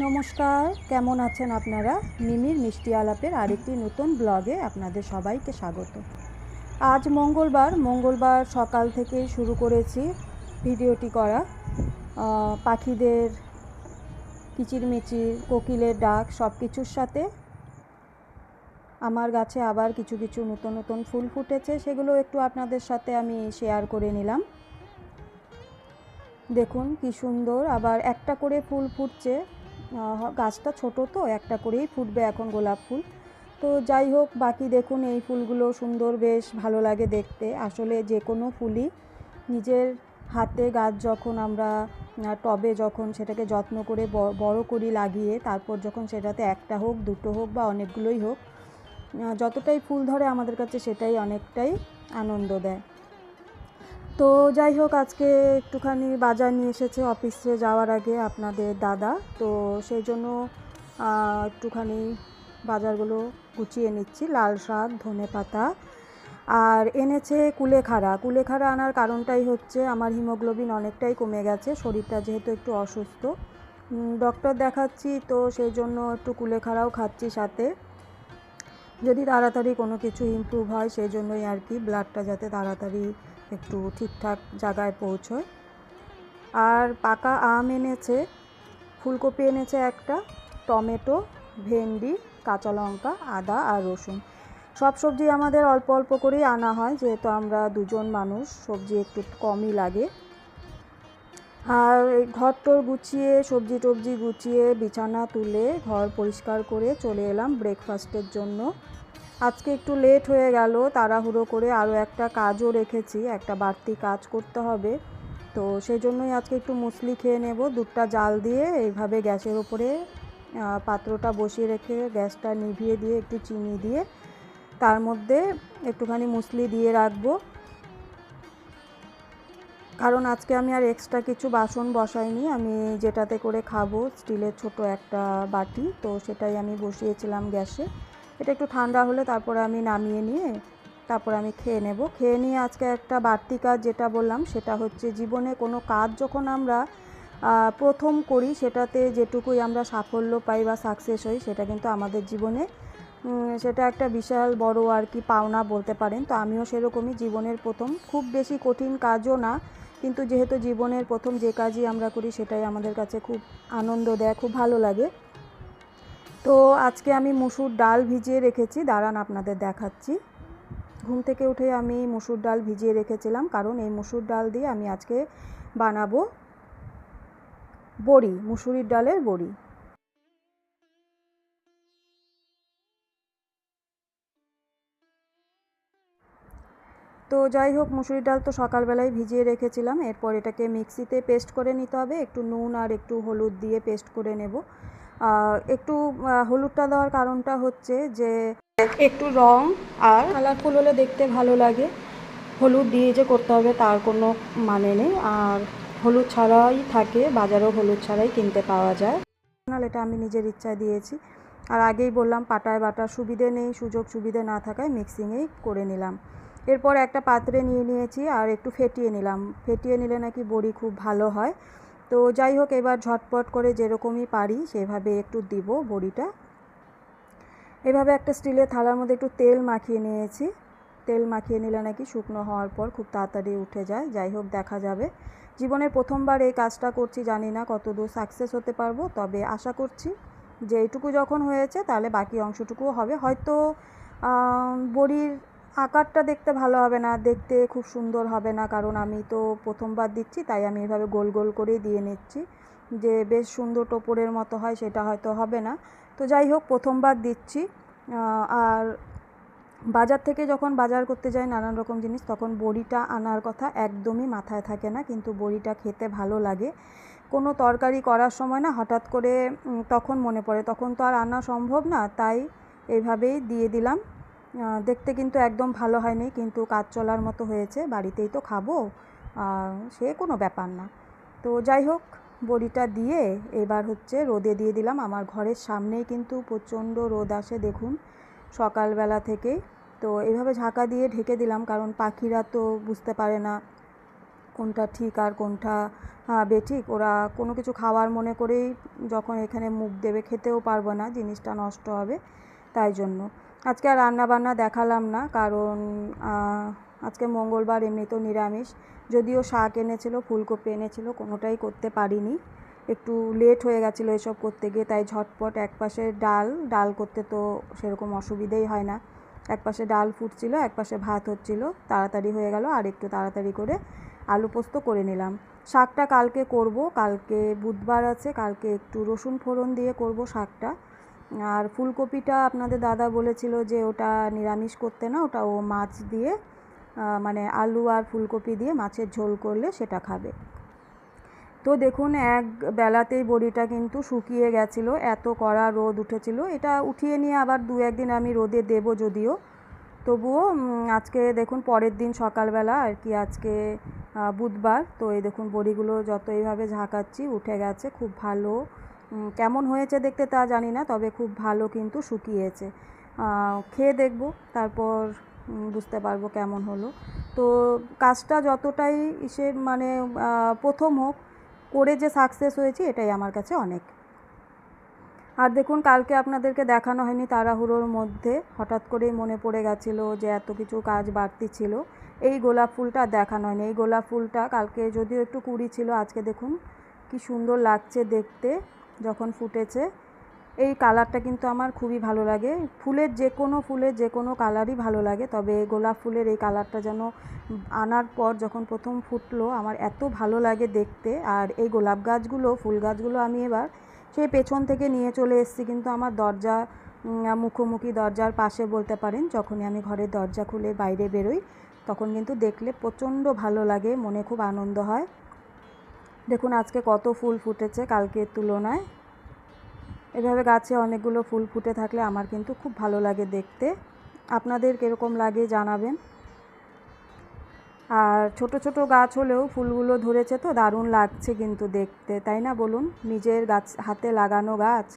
নমস্কার, কেমন আছেন আপনারা? মিমির মিষ্টি আলাপের আরেকটি নতুন ব্লগে আপনাদের সবাইকে স্বাগত। আজ মঙ্গলবার মঙ্গলবার সকাল থেকে শুরু করেছি ভিডিওটি করা। পাখিদের কিচিরমিচির, কোকিলের ডাক সব কিছুর সাথে। আমার গাছে আবার কিছু কিছু নতুন নতুন ফুল ফুটেছে, সেগুলো একটু আপনাদের সাথে আমি শেয়ার করে নিলাম। দেখুন কি সুন্দর, আবার একটা করে ফুল ফুটছে। গাছটা ছোট তো, একটা করেই ফুটবে এখন গোলাপ ফুল। তো যাই হোক, বাকি দেখুন এই ফুলগুলো সুন্দর, বেশ ভালো লাগে দেখতে। আসলে যে কোনো ফুলই নিজের হাতে গাছ যখন আমরা টবে যখন সেটাকে যত্ন করে বড় করি লাগিয়ে, তারপর যখন সেটাতে একটা হোক, দুটো হোক বা অনেকগুলোই হোক যতটাই ফুল ধরে আমাদের কাছে সেটাই অনেকটাই আনন্দ দেয়। তো যাই হোক, আজকে একটুখানি বাজার নিয়ে এসেছে অফিসে যাওয়ার আগে আপনাদের দাদা। তো সেই জন্য একটুখানি বাজারগুলো গুছিয়ে নিচ্ছি, লাল শাক, ধনে পাতা। আর এনেছে কুলেখাড়া। কুলেখাড়া আনার কারণটাই হচ্ছে, আমার হিমোগ্লোবিন অনেকটাই কমে গেছে, শরীরটা যেহেতু একটু অসুস্থ। ডক্টর দেখাচ্ছি, তো সেই জন্য একটু কুলেখাড়াও খাচ্ছি সাথে। যদি তাড়াতাড়ি কোনো কিছু ইমপ্রুভ হয়, সেই জন্যই আর কি ব্লাডটা যাতে তাড়াতাড়ি একটু ঠিকঠাক জায়গায় পৌঁছয়। আর পাকা আম এনেছে, ফুলকপি এনেছে একটা, টমেটো, ভেন্ডি, কাঁচা লঙ্কা, আদা আর রসুন। সব সবজি আমাদের অল্প অল্প করেই আনা হয়, যেহেতু আমরা দুজন মানুষ, সবজি একটু কমই লাগে। আর ঘর টর গুছিয়ে, সবজি টবজি গুছিয়ে, বিছানা তুলে, ঘর পরিষ্কার করে চলে এলাম ব্রেকফাস্টের জন্য। আজকে একটু লেট হয়ে গেল, তাড়াহুড়ো করে আরও একটা কাজও রেখেছি, একটা বাড়তি কাজ করতে হবে। তো সেই জন্যই আজকে একটু মুসলি খেয়ে নেব, দুধটা জাল দিয়ে, এইভাবে গ্যাসের ওপরে পাত্রটা বসিয়ে রেখে গ্যাসটা নিভিয়ে দিয়ে, একটু চিনি দিয়ে, তার মধ্যে একটুখানি মুসলি দিয়ে রাখব। কারণ আজকে আমি আর এক্সট্রা কিছু বাসন বসাইনি, আমি যেটাতে করে খাব স্টিলের ছোট একটা বাটি, তো সেটাই আমি বসিয়েছিলাম গ্যাসে। এটা একটু ঠান্ডা হলে তারপরে আমি নামিয়ে নিয়ে তারপরে আমি খেয়ে নেব। খেয়ে নিয়ে আজকে একটা বাড়তি কাজ যেটা বললাম, সেটা হচ্ছে জীবনে কোনো কাজ যখন আমরা প্রথম করি, সেটাতে যেটুকুই আমরা সাফল্য পাই বা সাকসেস হই, সেটা কিন্তু আমাদের জীবনে সেটা একটা বিশাল বড় আর কি পাওনা বলতে পারেন। তো আমিও সেরকমই জীবনের প্রথম, খুব বেশি কঠিন কাজও না, কিন্তু যেহেতু জীবনের প্রথম যে কাজই আমরা করি, সেটাই আমাদের কাছে খুব আনন্দ দেয়, খুব ভালো লাগে। তো আজকে আমি মুসুর ডাল ভিজিয়ে রেখেছি। দাঁড়ান, আপনাদের দেখাচ্ছি। ঘুম থেকে উঠে আমি মুসুর ডাল ভিজিয়ে রেখেছিলাম, কারণ এই মুসুর ডাল দিয়ে আমি আজকে বানাবো বড়ি, মুসুরির ডালের বড়ি। তো যাই হোক, মুসুরির ডাল তো সকালবেলায় ভিজিয়ে রেখেছিলাম। এরপর এটাকে মিক্সিতে পেস্ট করে নিতে হবে। একটু নুন আর একটু হলুদ দিয়ে পেস্ট করে নেব। একটু হলুদটা দেওয়ার কারণটা হচ্ছে যে একটু রং আর কালারফুল হলে দেখতে ভালো লাগে। হলুদ দিয়ে যে করতে হবে তার কোনো মানে নেই। আর হলুদ ছাড়াই থাকে বাজারেও হলুদ ছাড়াই কিনতে পাওয়া যায়। নাহলে এটা আমি নিজের ইচ্ছায় দিয়েছি। আর আগেই বললাম পাটায় বাটার সুবিধে নেই সুযোগ সুবিধে না থাকায় মিক্সিংয়েই করে নিলাম। এরপর একটা পাত্রে নিয়ে নিয়েছি আর একটু ফেটিয়ে নিলাম। ফেটিয়ে নিলে নাকি বড়ি খুব ভালো হয়। তো যাই হোক, এবার ঝটপট করে যেরকমই পারি সেভাবে একটু দিব বড়িটা। এভাবে একটা স্টিলের থালার মধ্যে একটু তেল মাখিয়ে নিয়েছি। তেল মাখিয়ে নিলে নাকি শুকনো হওয়ার পর খুব তাড়াতাড়ি উঠে যায়। যাই হোক, দেখা যাবে। জীবনের প্রথমবার এই কাজটা করছি, জানি না কতদূর সাকসেস হতে পারব, তবে আশা করছি যে এইটুকু যখন হয়েছে, তাহলে বাকি অংশটুকুও হবে। হয়তো বড়ির আকারটা দেখতে ভালো হবে না, দেখতে খুব সুন্দর হবে না, কারণ আমি তো প্রথমবার দিচ্ছি, তাই আমি এভাবে গোল গোল করেই দিয়ে নিচ্ছি। যে বেশ সুন্দর টোপরের মতো হয়, সেটা হয়তো হবে না। তো যাই হোক, প্রথমবার দিচ্ছি। আর বাজার থেকে যখন বাজার করতে যাই নানান রকম জিনিস, তখন বড়িটা আনার কথা একদমই মাথায় থাকে না, কিন্তু বড়িটা খেতে ভালো লাগে। কোনো তরকারি করার সময় না, হঠাৎ করে তখন মনে পড়ে। তখন তো আর আনা সম্ভব না, তাই এইভাবেই দিয়ে দিলাম। দেখতে কিন্তু একদম ভালো হয়নি, কিন্তু কাজ চলার মতো হয়েছে, বাড়িতেই তো খাব সে কোনো ব্যাপার না। তো যাই হোক, বড়িটা দিয়ে এবার হচ্ছে রোদে দিয়ে দিলাম। আমার ঘরের সামনেই কিন্তু প্রচণ্ড রোদ আসে, দেখুন, সকালবেলা থেকেই তো এইভাবে ঝাঁকা দিয়ে ঢেকে দিলাম, কারণ পাখিরা তো বুঝতে পারে না কোনটা ঠিক আর কোনটা বেঠিক। ওরা কোনো কিছু খাওয়ার মনে করেই যখন এখানে মুখ দেবে, খেতেও পারব না, জিনিসটা নষ্ট হবে, তাই জন্য। আজকে আর রান্না বান্না দেখালাম না, কারণ আজকে মঙ্গলবার এমনিতেও নিরামিষ। যদিও শাক এনেছিল, ফুলকপি এনেছিল, কোনোটাই করতে পারিনি। একটু লেট হয়ে গেছিল এসব করতে গিয়ে, তাই ঝটপট এক পাশে ডাল ডাল করতে তো সেরকম অসুবিধেই হয় না। এক পাশে ডাল ফুটছিল, এক পাশে ভাত হচ্ছিল, তাড়াতাড়ি হয়ে গেল, আর একটু তাড়াতাড়ি করে আলু পোস্ত করে নিলাম। শাকটা কালকে করব, কালকে বুধবার আছে, কালকে একটু রসুন ফোড়ন দিয়ে করব শাকটা। আর ফুলকপিটা আপনাদের দাদা বলেছিল যে ওটা নিরামিষ করতে না, ওটা ও মাছ দিয়ে মানে আলু আর ফুলকপি দিয়ে মাছের ঝোল করলে সেটা খাবে। তো দেখুন, এক বেলাতেই বড়িটা কিন্তু শুকিয়ে গেছিল, এত কড়া রোদ উঠেছিল। এটা উঠিয়ে নিয়ে আবার দু একদিন আমি রোদে দেবো যদিও। তবুও আজকে দেখুন, পরের দিন সকালবেলা আর কি আজকে বুধবার। তো এই দেখুন, বড়িগুলো যত এইভাবে ঝাঁকাচ্ছি, উঠে গেছে, খুব ভালো কেমন হয়েছে দেখতে তা জানি না, তবে খুব ভালো কিন্তু শুকিয়েছে। খেয়ে দেখব, তারপর বুঝতে পারব কেমন হলো। তো কাজটা যতটাই সে মানে প্রথম হোক, করে যে সাকসেস হয়েছি, এটাই আমার কাছে অনেক। আর দেখুন, কালকে আপনাদেরকে দেখানো হয়নি তাড়াহুড়োর মধ্যে, হঠাৎ করেই মনে পড়ে গেছিল যে এত কিছু কাজ বাড়তি ছিল। এই গোলাপ ফুলটা দেখানো হয়নি। এই গোলাপ ফুলটা কালকে যদিও একটু কুড়ি ছিল, আজকে দেখুন, কি সুন্দর লাগছে দেখতে। যখন ফুটেছে, এই কালারটা কিন্তু আমার খুবই ভালো লাগে। ফুলের যে কোনো ফুলের যে কোনো কালারই ভালো লাগে, তবে গোলাপ ফুলের এই কালারটা যেন আনার পর যখন প্রথম ফুটলো, আমার এত ভালো লাগে দেখতে। আর এই গোলাপ গাছগুলো, ফুল গাছগুলো আমি এবার সেই পেছন থেকে নিয়ে চলে এসেছি, কিন্তু আমার দরজা মুখোমুখি দরজার পাশে বলতে পারেন, যখনই আমি ঘরের দরজা খুলে বাইরে বেরোই, তখন কিন্তু দেখলে প্রচণ্ড ভালো লাগে, মনে খুব আনন্দ হয়। দেখুন, আজকে কত ফুল ফুটেছে কালকের তুলনায়। এভাবে গাছে অনেকগুলো ফুল ফুটে থাকলে আমার কিন্তু খুব ভালো লাগে দেখতে। আপনাদের কীরকম লাগে জানাবেন। আর ছোট ছোট গাছ হলেও ফুলগুলো ধরেছে তো, দারুণ লাগছে কিন্তু দেখতে, তাই না বলুন? নিজের গাছ, হাতে লাগানো গাছ।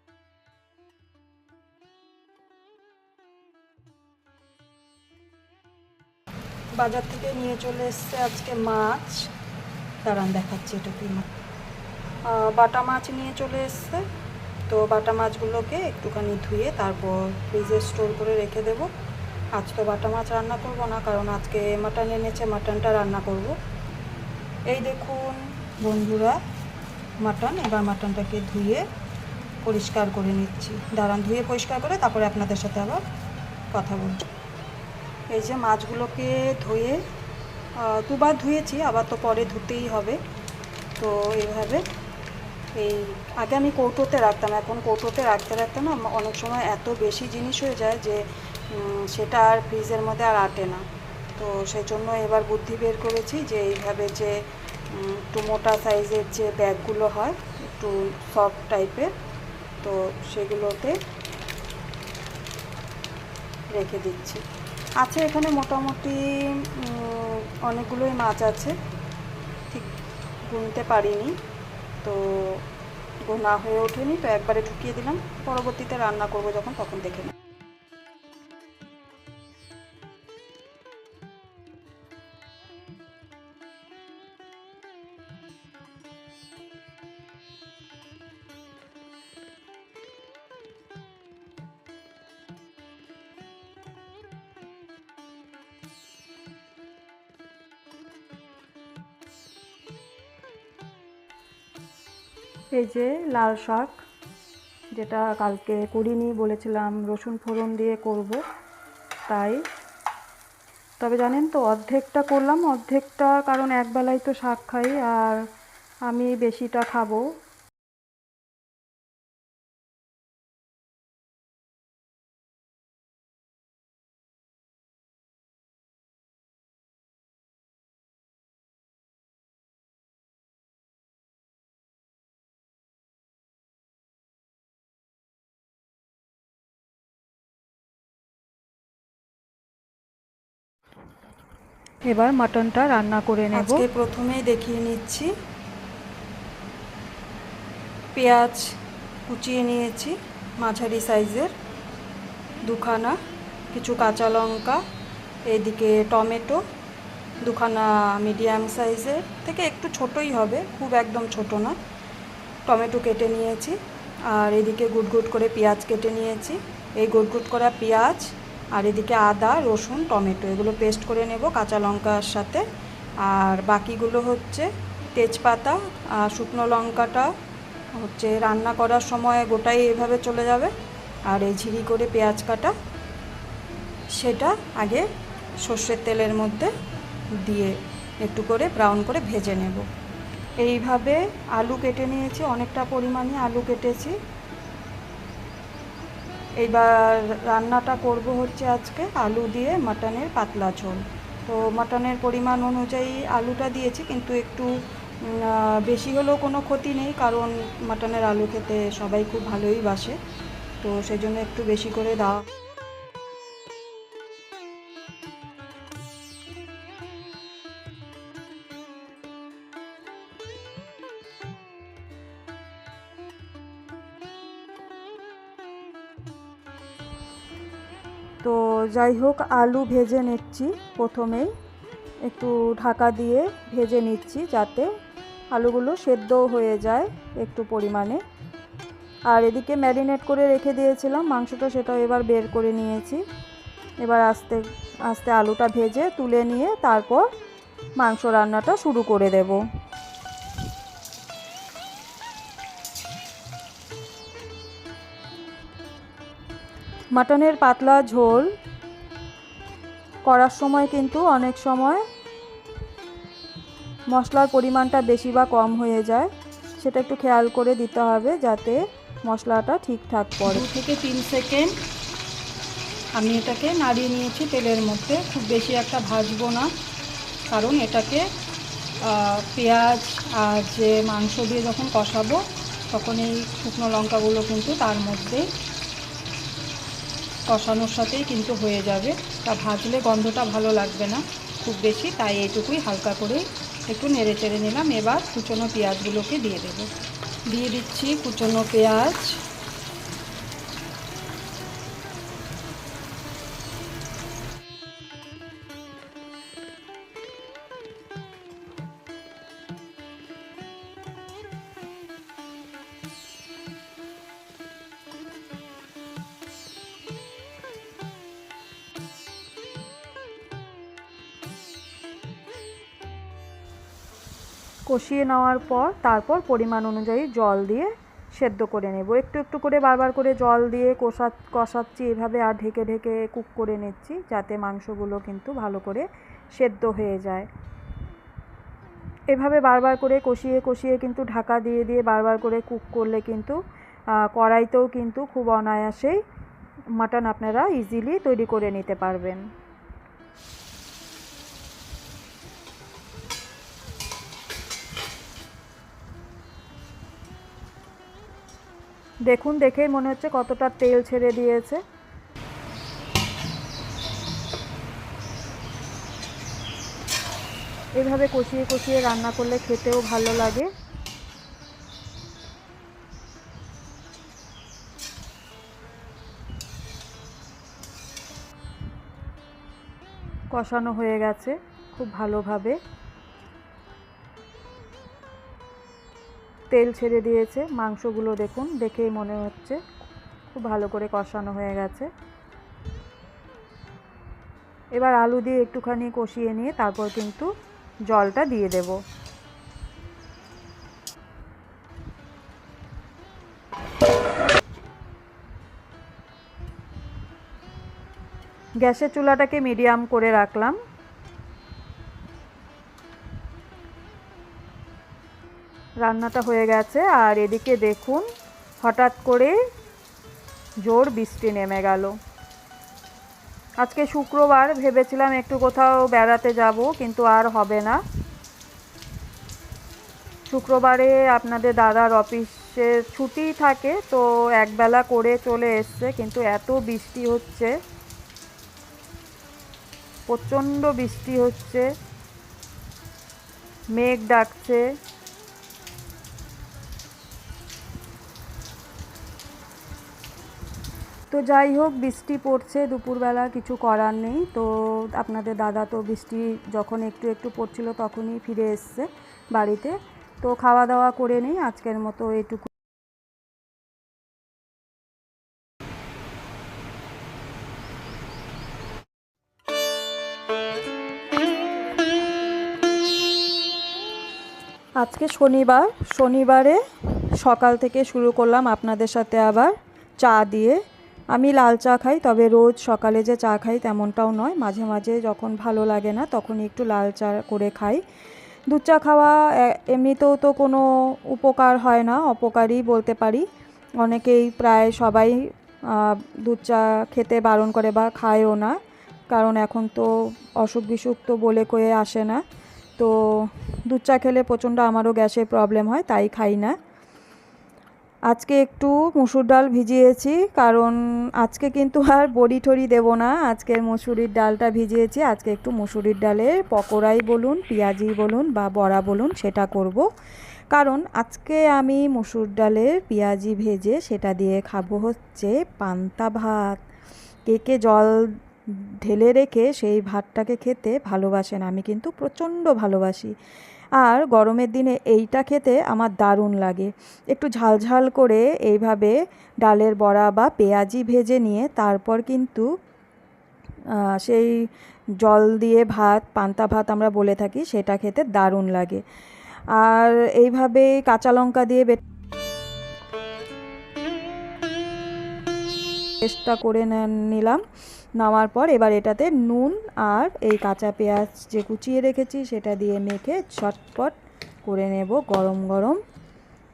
বাজার থেকে নিয়ে চলে এসছে আজকে মাছ। দাঁড়ান, দেখাচ্ছি এটা কি বাটা মাছ নিয়ে চলে এসছে। তো বাটা মাছগুলোকে একটুখানি ধুয়ে তারপর ফ্রিজে স্টোর করে রেখে দেব। আজ তো বাটা মাছ রান্না করব না, কারণ আজকে মাটন এনেছে, মাটনটা রান্না করব। এই দেখুন বন্ধুরা, মাটন, এবার মাটনটাকে ধুয়ে পরিষ্কার করে নিচ্ছি। দাঁড়ান, ধুয়ে পরিষ্কার করে তারপরে আপনাদের সাথে আবার কথা বলছি। এই যে মাছগুলোকে ধুয়ে দুবার ধুয়েছি, আবার তো পরে ধুতেই হবে। তো এইভাবে এই আগে আমি কৌটোতে রাখতাম, এখন কৌটোতে রাখতে রাখতে না অনেক সময় এত বেশি জিনিস হয়ে যায় যে সেটা আর ফ্রিজের মধ্যে আর আটে না। তো সেই জন্য এবার বুদ্ধি বের করেছি যে, এইভাবে যে একটু মোটা সাইজের যে ব্যাগগুলো হয়, একটু সফট টাইপের, তো সেগুলোতে রেখে দিচ্ছি। আছে এখানে মোটামুটি অনেকগুলোই মাছ আছে। ঠিক গুনতে পারিনি, তো গোনা হয়ে ওঠেনি, তো একবারে ঢুকিয়ে দিলাম। পরবর্তীতে রান্না করব যখন, তখন দেখে নেব। এই যে লাল শাক, যেটা কালকে করিনি, বলেছিলাম রসুন ফোড়ন দিয়ে করব, তাই। তবে জানেন তো, অর্ধেকটা করলাম, অর্ধেকটা কারণ একবেলাই তো শাক খাই, আর আমি বেশিটা খাব। এবার মাটনটা রান্না করে নেব। আজকে প্রথমেই দেখিয়ে নিচ্ছি। পেঁয়াজ কুচিয়ে নিয়েছি মাঝারি সাইজের, দুখানা, কিছু কাঁচা লঙ্কা, এদিকে টমেটো, দুখানা মিডিয়াম সাইজের, থেকে একটু ছোটই হবে, খুব একদম ছোট না। টমেটো কেটে নিয়েছি, আর এদিকে গুট গুট করে পেঁয়াজ কেটে নিয়েছি। এই গুট গুট করা পেঁয়াজ আর এদিকে আদা, রসুন, টমেটো, এগুলো পেস্ট করে নেব কাঁচা লঙ্কার সাথে। আর বাকিগুলো হচ্ছে তেজপাতা আর শুকনো লঙ্কাটা হচ্ছে রান্না করার সময় গোটাই এভাবে চলে যাবে। আর এই ঝিরি করে পেঁয়াজ কাটা, সেটা আগে সর্ষের তেলের মধ্যে দিয়ে একটু করে ব্রাউন করে ভেজে নেব। এইভাবে আলু কেটে নিয়েছি, অনেকটা পরিমাণে আলু কেটেছি। এইবার রান্নাটা করব হচ্ছে আজকে আলু দিয়ে মাটনের পাতলা ঝোল। তো মাটনের পরিমাণ অনুযায়ী আলুটা দিয়েছি, কিন্তু একটু বেশি হলেও কোনো ক্ষতি নেই, কারণ মাটনের আলু খেতে সবাই খুব ভালোই বাসে। তো সেজন্য একটু বেশি করে দেওয়া যাই হোক, আলু ভেজে নিচ্ছি প্রথমেই। একটু ঢাকা দিয়ে ভেজে নিচ্ছি যাতে আলুগুলো সেদ্ধও হয়ে যায় একটু পরিমাণে। আর এদিকে ম্যারিনেট করে রেখে দিয়েছিলাম, মাংসটা সেটাও এবার বের করে নিয়েছি। এবার আস্তে আস্তে আলুটা ভেজে তুলে নিয়ে তারপর মাংস রান্নাটা শুরু করে দেব। মাটনের পাতলা ঝোল করার সময় কিন্তু অনেক সময় মশলার পরিমাণটা বেশি বা কম হয়ে যায়। সেটা একটু খেয়াল করে দিতে হবে যাতে মশলাটা ঠিকঠাক পড়ে। থেকে তিন সেকেন্ড আমি এটাকে নাড়িয়ে নিয়েছি তেলের মধ্যে। খুব বেশি একটা ভাজবো না, কারণ এটাকে পেঁয়াজ আর যে মাংস দিয়ে যখন কষাবো, তখন এই শুকনো লঙ্কাগুলো কিন্তু তার মধ্যে কষানোর সাথেই কিন্তু হয়ে যাবে। তা ভাজলে গন্ধটা ভালো লাগবে না খুব বেশি, তাই এইটুকুই হালকা করে একটু নেড়ে চেড়ে নিলাম। এবার কুচনো পেঁয়াজগুলোকে দিয়ে দেব। দিয়ে দিচ্ছি কুচনো পেঁয়াজ। কষিয়ে নেওয়ার পর তারপর পরিমাণ অনুযায়ী জল দিয়ে সেদ্ধ করে নেব। একটু একটু করে বারবার করে জল দিয়ে কষা, কষাচ্ছি, এভাবে আর ঢেকে ঢেকে কুক করে নিচ্ছি যাতে মাংসগুলো কিন্তু ভালো করে সেদ্ধ হয়ে যায়। এভাবে বারবার করে কষিয়ে কষিয়ে কিন্তু ঢাকা দিয়ে দিয়ে বারবার করে কুক করলে কিন্তু কড়াইতেও কিন্তু খুব অনায়াসেই মাটন আপনারা ইজিলি তৈরি করে নিতে পারবেন। দেখুন, দেখেই মনে হচ্ছে কতটা তেল ছেড়ে দিয়েছে। এভাবে কষিয়ে কষিয়ে রান্না করলে খেতেও ভালো লাগে। কষানো হয়ে গেছে খুব ভালোভাবে। তেল ছেড়ে দিয়েছে। মাংসগুলো দেখুন, দেখেই মনে হচ্ছে খুব ভালো করে কষানো হয়ে গেছে। এবার আলু দিয়ে একটুখানি কষিয়ে নিয়ে তারপর কিন্তু জলটা দিয়ে দেব। গ্যাসের চুলাটাকে মিডিয়াম করে রাখলাম। রান্নাটা হয়ে গেছে, আর এদিকে দেখুন, হঠাৎ করে জোর বৃষ্টি নেমে গেল। আজকে শুক্রবার, ভেবেছিলাম একটু কোথাও বেড়াতে যাব, কিন্তু আর হবে না। শুক্রবারে আপনাদের দাদার অফিসে ছুটি থাকে, তো একবেলা করে চলে এসছে, কিন্তু এত বৃষ্টি হচ্ছে, প্রচণ্ড বৃষ্টি হচ্ছে, মেঘ ডাকছে। তো যাই হোক, বৃষ্টি পড়ছে, দুপুরবেলা কিছু করার নেই। তো আপনাদের দাদা তো বৃষ্টি যখন একটু একটু পড়ছিল তখনই ফিরে এসছে বাড়িতে। তো খাওয়া দাওয়া করে নিই, আজকের মতো এটুকু। আজকে শনিবার, শনিবারে সকাল থেকে শুরু করলাম আপনাদের সাথে আবার চা দিয়ে। আমি লাল চা খাই, তবে রোজ সকালে যে চা খাই তেমনটাও নয়। মাঝে মাঝে যখন ভালো লাগে না, তখনই একটু লাল চা করে খাই। দুধ চা খাওয়া এমনিতেও তো কোনো উপকার হয় না, অপকারই বলতে পারি। অনেকেই প্রায় সবাই দুধ চা খেতে বারণ করে বা খায়ও না। কারণ এখন তো অসুখ বিসুখ তো বলে কয়ে আসে না। তো দুধ চা খেলে প্রচণ্ড আমারও গ্যাসের প্রবলেম হয়, তাই খাই না। আজকে একটু মুসুর ডাল ভিজিয়েছি, কারণ আজকে কিন্তু আর বড়ি ঠড়ি দেবো না। আজকের মুসুরির ডালটা ভিজিয়েছি, আজকে একটু মুসুরির ডালের পকোড়াই বলুন, পেঁয়াজি বলুন বা বড়া বলুন সেটা করব। কারণ আজকে আমি মুসুর ডালের পেঁয়াজি ভেজে সেটা দিয়ে খাব হচ্ছে পান্তা ভাত। কে কে জল ঢেলে রেখে সেই ভাতটাকে খেতে ভালোবাসেন, আমি কিন্তু প্রচণ্ড ভালোবাসি। আর গরমের দিনে এইটা খেতে আমার দারুণ লাগে। একটু ঝালঝাল করে এইভাবে ডালের বড়া বা পেঁয়াজি ভেজে নিয়ে তারপর কিন্তু সেই জল দিয়ে ভাত, পান্তা ভাত আমরা বলে থাকি, সেটা খেতে দারুণ লাগে। আর এইভাবে কাঁচা লঙ্কা দিয়ে পেস্টটা করে নিলাম। নামার পর এবার এটাতে নুন আর এই কাঁচা পেঁয়াজ যে কুচিয়ে রেখেছি, সেটা দিয়ে মেখে ছটপট করে নেব গরম গরম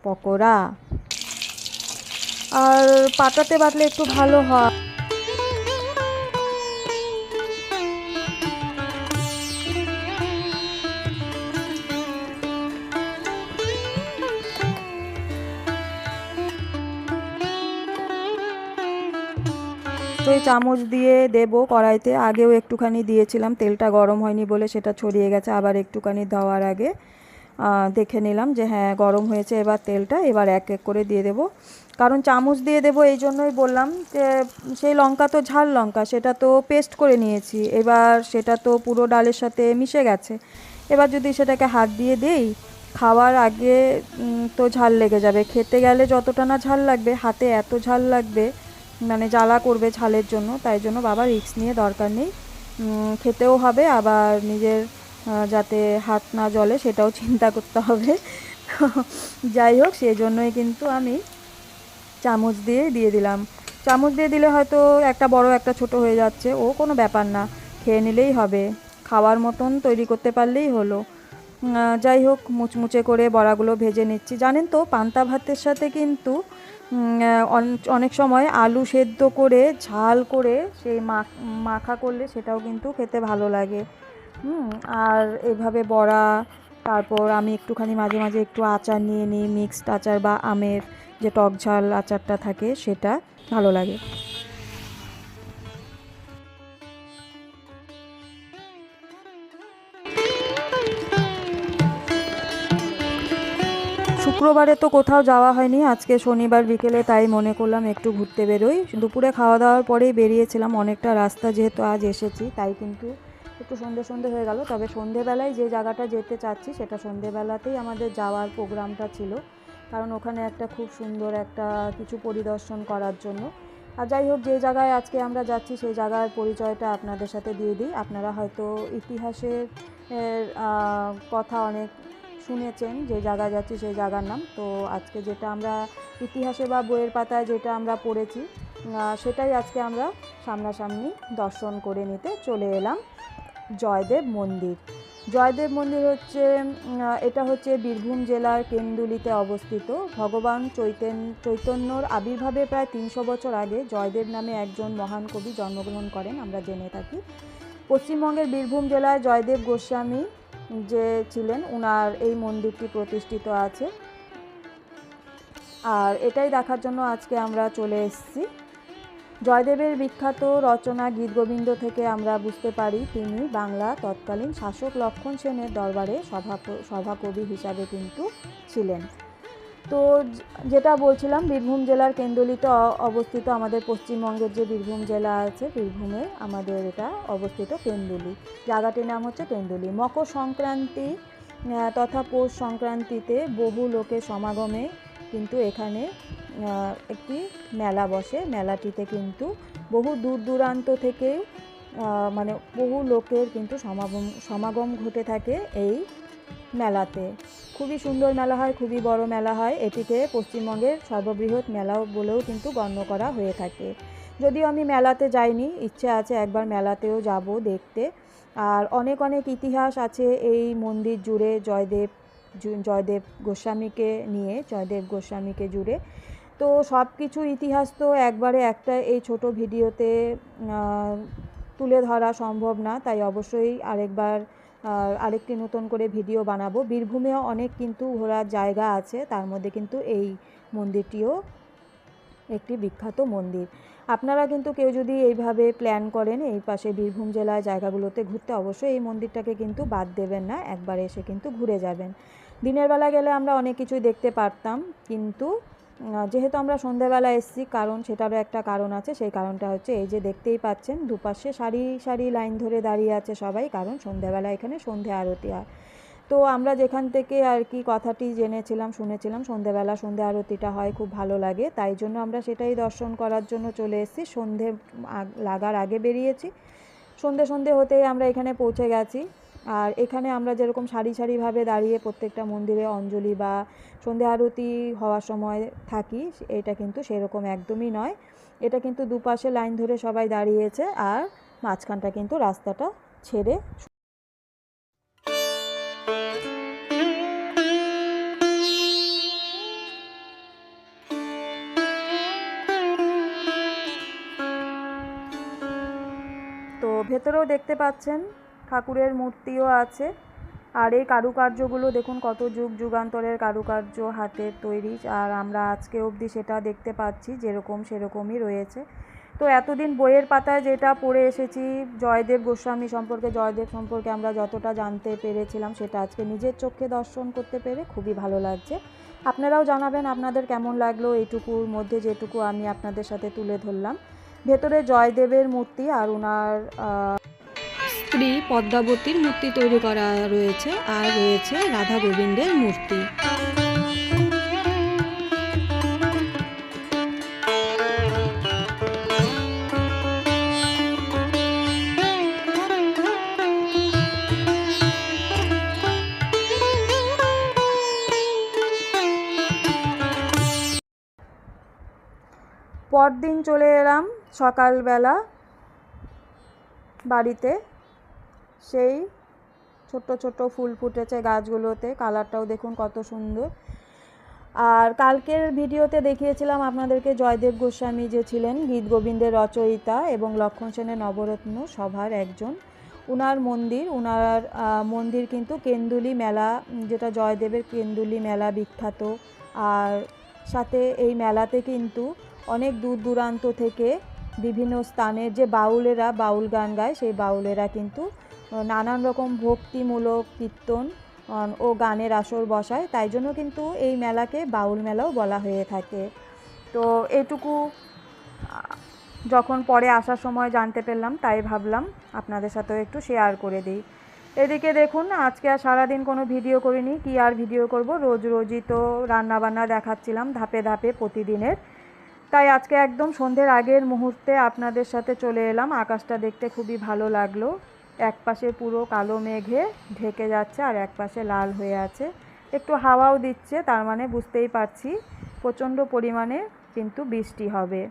পকোড়া। আর পাটাতে বাটলে একটু ভালো হয়। এই চামচ দিয়ে দেবো কড়াইতে। আগেও একটুখানি দিয়েছিলাম, তেলটা গরম হয়নি বলে সেটা ছড়িয়ে গেছে, আবার একটুখানি দেওয়ার আগে দেখে নিলাম যে হ্যাঁ গরম হয়েছে এবার তেলটা, এবার এক এক করে দিয়ে দেবো। কারণ চামচ দিয়ে দেবো এই জন্যই বললাম যে, সেই লঙ্কা তো ঝাল লঙ্কা, সেটা তো পেস্ট করে নিয়েছি, এবার সেটা তো পুরো ডালের সাথে মিশে গেছে। এবার যদি সেটাকে হাত দিয়ে দেই, খাওয়ার আগে তো ঝাল লেগে যাবে। খেতে গেলে যতটা না ঝাল লাগবে, হাতে এত ঝাল লাগবে মানে জ্বালা করবে ছালের জন্য, তাই জন্য বাবা রিস্ক নিয়ে দরকার নেই। খেতেও হবে, আবার নিজের যাতে হাত না জ্বলে সেটাও চিন্তা করতে হবে। যাই হোক সেই জন্যই কিন্তু আমি চামচ দিয়ে দিয়ে দিলাম। চামচ দিয়ে দিলে হয়তো একটা বড়, একটা ছোট হয়ে যাচ্ছে, ও কোনো ব্যাপার না। খেয়ে নিলেই হবে। খাওয়ার মতন তৈরি করতে পারলেই হলো। যাই হোক, মুচমুচে করে বড়াগুলো ভেজে নিচ্ছি। জানেন তো, পান্তা ভাতের সাথে কিন্তু অনেক সময় আলু সেদ্ধ করে, ঝাল করে সেই মাখ- করলে সেটাও কিন্তু খেতে ভালো লাগে। আর এভাবে বড়া, তারপর আমি একটুখানি মাঝে মাঝে একটু আচার নিয়ে নিই মিক্সড আচার বা আমের যে টক ঝাল আচারটা থাকে সেটা ভালো লাগে। শুক্রবারে তো কোথাও যাওয়া হয়নি, আজকে শনিবার বিকেলে তাই মনে করলাম একটু ঘুরতে বেরোই। দুপুরে খাওয়া দাওয়ার পরেই বেরিয়েছিলাম, অনেকটা রাস্তা যেহেতু আজ এসেছি, তাই কিন্তু একটু সন্ধে সন্ধে হয়ে গেল। তবে সন্ধেবেলায় যে জায়গাটা যেতে চাচ্ছি, সেটা সন্ধেবেলাতেই আমাদের যাওয়ার প্রোগ্রামটা ছিল। কারণ ওখানে একটা খুব সুন্দর একটা কিছু পরিদর্শন করার জন্য। আর যাই হোক, যে জায়গায় আজকে আমরা যাচ্ছি, সেই জায়গার পরিচয়টা আপনাদের সাথে দিয়ে দিই। আপনারা হয়তো ইতিহাসের কথা অনেক শুনেছেন যে জায়গায় যাচ্ছি সেই জায়গার নাম। তো আজকে যেটা আমরা ইতিহাসে বা বইয়ের পাতায় যেটা আমরা পড়েছি সেটাই আজকে আমরা সামনাসামনি দর্শন করে নিতে চলে এলাম জয়দেব মন্দির। জয়দেব মন্দির হচ্ছে এটা হচ্ছে বীরভূম জেলার কেন্দুলিতে অবস্থিত। ভগবান চৈতন, চৈতন্যর আবির্ভাবে প্রায় তিনশো বছর আগে জয়দেব নামে একজন মহান কবি জন্মগ্রহণ করেন, আমরা জেনে থাকি। পশ্চিমবঙ্গের বীরভূম জেলায় জয়দেব গোস্বামী যে ছিলেন ওনার এই মন্দিরটি প্রতিষ্ঠিত আছে। আর এটাই দেখার জন্য আজকে আমরা চলে এসেছি। জয়দেবের বিখ্যাত রচনা গীতগোবিন্দ থেকে আমরা বুঝতে পারি, তিনি বাংলা তৎকালীন শাসক লক্ষণ সেনের দরবারে সভা সভাকবি হিসাবে কিন্তু ছিলেন। তো যেটা বলছিলাম, বীরভূম জেলার কেন্দলিতে অ- অবস্থিত আমাদের পশ্চিমবঙ্গের যে বীরভূম জেলা আছে, বীরভূমে আমাদের এটা অবস্থিত কেন্দুলি জায়গাটির নাম হচ্ছে কেন্দুলি মকর সংক্রান্তি তথা পৌষ সংক্রান্তিতে বহু লোকের সমাগমে কিন্তু এখানে একটি মেলা বসে। মেলাটিতে কিন্তু বহু দূর দূরান্ত থেকে মানে বহু লোকের কিন্তু সমাগম সমাগম ঘটে থাকে এই মেলাতে। খুবই সুন্দর মেলা হয়, খুবই বড় মেলা হয়। এটিকে পশ্চিমবঙ্গের সর্ববৃহৎ মেলাও বলেও কিন্তু গণ্য করা হয়ে থাকে। যদিও আমি মেলাতে যাইনি, ইচ্ছে আছে একবার মেলাতেও যাব দেখতে। আর অনেক অনেক ইতিহাস আছে এই মন্দির জুড়ে জয়দেব জয়দেব গোস্বামীকে নিয়ে, জয়দেব গোস্বামীকে জুড়ে। তো সব কিছু ইতিহাস তো একবারে একটা এই ছোট ভিডিওতে তুলে ধরা সম্ভব না, তাই অবশ্যই আরেকবার আর আরেকটি নতুন করে ভিডিও বানাবো। বীরভূমেও অনেক কিন্তু ঘোরার জায়গা আছে, তার মধ্যে কিন্তু এই মন্দিরটিও একটি বিখ্যাত মন্দির। আপনারা কিন্তু কেউ যদি এইভাবে প্ল্যান করেন এই পাশে বীরভূম জেলার জায়গাগুলোতে ঘুরতে, অবশ্যই এই মন্দিরটাকে কিন্তু বাদ দেবেন না, একবার এসে কিন্তু ঘুরে যাবেন। দিনের বেলা গেলে আমরা অনেক কিছুই দেখতে পারতাম, কিন্তু যেহেতু আমরা সন্ধেবেলা এসেছি, কারণ সেটারও একটা কারণ আছে, সেই কারণটা হচ্ছে এই যে দেখতেই পাচ্ছেন, দুপাশে সারি সারি লাইন ধরে দাঁড়িয়ে আছে সবাই, কারণ সন্ধেবেলা এখানে সন্ধে আরতি হয়। তো আমরা যেখান থেকে আর কি কথাটি জেনেছিলাম, শুনেছিলাম সন্ধেবেলা সন্ধে আরতিটা হয়, খুব ভালো লাগে। তাই জন্য আমরা সেটাই দর্শন করার জন্য চলে এসেছি। সন্ধে লাগার আগে বেরিয়েছি। সন্ধে সন্ধে হতেই আমরা এখানে পৌঁছে গেছি। আর এখানে আমরা যেরকম সারি সারিভাবে দাঁড়িয়ে প্রত্যেকটা মন্দিরে অঞ্জলি বা সন্ধে আরতি হওয়ার সময় থাকি, এটা কিন্তু সেরকম একদমই নয়। এটা কিন্তু দুপাশে লাইন ধরে সবাই দাঁড়িয়েছে আর মাঝখানটা কিন্তু রাস্তাটা ছেড়ে ভেতরেও দেখতে পাচ্ছেন ঠাকুরের মূর্তিও আছে। আর এই কারুকার্যগুলো দেখুন, কত যুগ যুগান্তরের কারুকার্য হাতের তৈরি। আর আমরা আজকে অবধি সেটা দেখতে পাচ্ছি, যেরকম সেরকমই রয়েছে। তো এতদিন বইয়ের পাতায় যেটা পড়ে এসেছি, জয়দেব গোস্বামী সম্পর্কে, জয়দেব সম্পর্কে আমরা যতটা জানতে পেরেছিলাম, সেটা আজকে নিজের চোখে দর্শন করতে পেরে খুবই ভালো লাগছে। আপনারাও জানাবেন আপনাদের কেমন লাগল, এইটুকুর মধ্যে যেটুকু আমি আপনাদের সাথে তুলে ধরলাম। ভেতরে জয়দেবের মূর্তি আর ওনার স্ত্রী পদ্মাবতীর মূর্তি তৈরি করা রয়েছে আর রয়েছে রাধা গোবিন্দের মূর্তি। পরদিন চলে এলাম সকালবেলা বাড়িতে। সেই ছোট্ট ছোট্ট ফুল ফুটেছে গাছগুলোতে। কালারটাও দেখুন কত সুন্দর। আর কালকের ভিডিওতে দেখিয়েছিলাম আপনাদেরকে জয়দেব গোস্বামী যে ছিলেন, গীত গোবিন্দের রচয়িতা এবং লক্ষণ সেনের নবরত্ন সভার একজন। উনার মন্দির উনার মন্দির কিন্তু কেন্দুলি মেলা, যেটা জয়দেবের কেন্দুলি মেলা বিখ্যাত। আর সাথে এই মেলাতে কিন্তু অনেক দূর দূরান্ত থেকে বিভিন্ন স্থানের যে বাউলেরা বাউল গান গায়, সেই বাউলেরা কিন্তু নানান রকম ভক্তিমূলক কীর্তন ও গানের আসর বসায়। তাই জন্য কিন্তু এই মেলাকে বাউল মেলাও বলা হয়ে থাকে। তো এটুকু যখন পরে আসার সময় জানতে পারলাম তাই ভাবলাম আপনাদের সাথেও একটু শেয়ার করে দিই। এদিকে দেখুন, আজকে আর সারাদিন কোনো ভিডিও করিনি। কি আর ভিডিও করব? রোজ রোজই তো রান্নাবান্না দেখাচ্ছিলাম ধাপে ধাপে প্রতিদিনের। তাই আজকে একদম সন্ধ্যের আগের মুহূর্তে আপনাদের সাথে চলে এলাম। আকাশটা দেখতে খুবই ভালো লাগল। এক পাশে পুরো কালো মেঘে ঢেকে যাচ্ছে আর এক পাশে লাল হয়ে আছে। একটু হাওয়াও দিচ্ছে, তার মানে বুঝতেই পারছি প্রচণ্ড পরিমাণে কিন্তু বৃষ্টি হবে।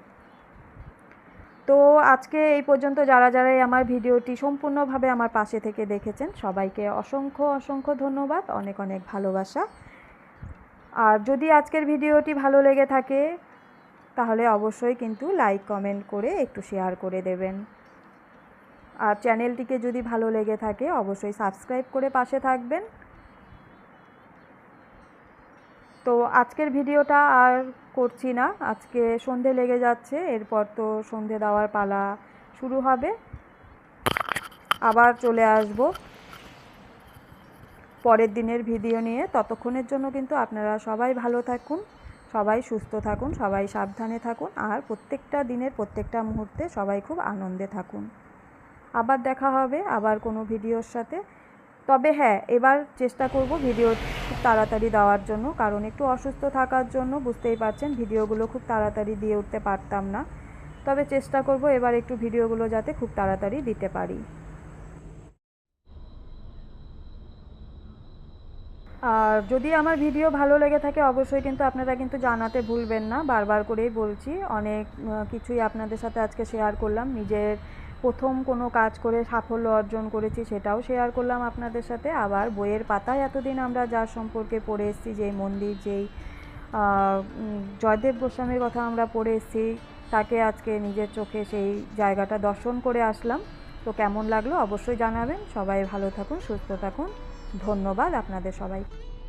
তো আজকে এই পর্যন্ত যারা যারাই আমার ভিডিওটি সম্পূর্ণভাবে আমার পাশে থেকে দেখেছেন, সবাইকে অসংখ্য অসংখ্য ধন্যবাদ, অনেক অনেক ভালোবাসা। আর যদি আজকের ভিডিওটি ভালো লেগে থাকে, তাহলে অবশ্যই কিন্তু লাইক, কমেন্ট করে একটু শেয়ার করে দেবেন। আর চ্যানেলটিকে যদি ভালো লেগে থাকে, অবশ্যই সাবস্ক্রাইব করে পাশে থাকবেন। তো আজকের ভিডিওটা আর করছি না। আজকে সন্ধে লেগে যাচ্ছে, এরপর তো সন্ধে দেওয়ার পালা শুরু হবে। আবার চলে আসব পরের দিনের ভিডিও নিয়ে। ততক্ষণের জন্য কিন্তু আপনারা সবাই ভালো থাকুন, সবাই সুস্থ থাকুন, সবাই সাবধানে থাকুন, আর প্রত্যেকটা দিনের প্রত্যেকটা মুহূর্তে সবাই খুব আনন্দে থাকুন। আবার দেখা হবে, আবার কোনো ভিডিওর সাথে। তবে হ্যাঁ এবার চেষ্টা করব ভিডিও খুব তাড়াতাড়ি দেওয়ার জন্য, কারণ একটু অসুস্থ থাকার জন্য বুঝতেই পারছেন ভিডিওগুলো খুব তাড়াতাড়ি দিয়ে উঠতে পারতাম না। তবে চেষ্টা করব এবার একটু ভিডিওগুলো যাতে খুব তাড়াতাড়ি দিতে পারি। আর যদি আমার ভিডিও ভালো লেগে থাকে, অবশ্যই কিন্তু আপনারা কিন্তু জানাতে ভুলবেন না। বারবার করেই বলছি, অনেক কিছুই আপনাদের সাথে আজকে শেয়ার করলাম। নিজের প্রথম কোনো কাজ করে সাফল্য অর্জন করেছি সেটাও শেয়ার করলাম আপনাদের সাথে। আবার বইয়ের পাতায় এতদিন আমরা যার সম্পর্কে পড়ে এসেছি, যেই মন্দির, যেই জয়দেব গোস্বামীর কথা আমরা পড়ে এসেছি, তাকে আজকে নিজের চোখে সেই জায়গাটা দর্শন করে আসলাম। তো কেমন লাগল অবশ্যই জানাবেন। সবাই ভালো থাকুন, সুস্থ থাকুন। ধন্যবাদ আপনাদের সবাই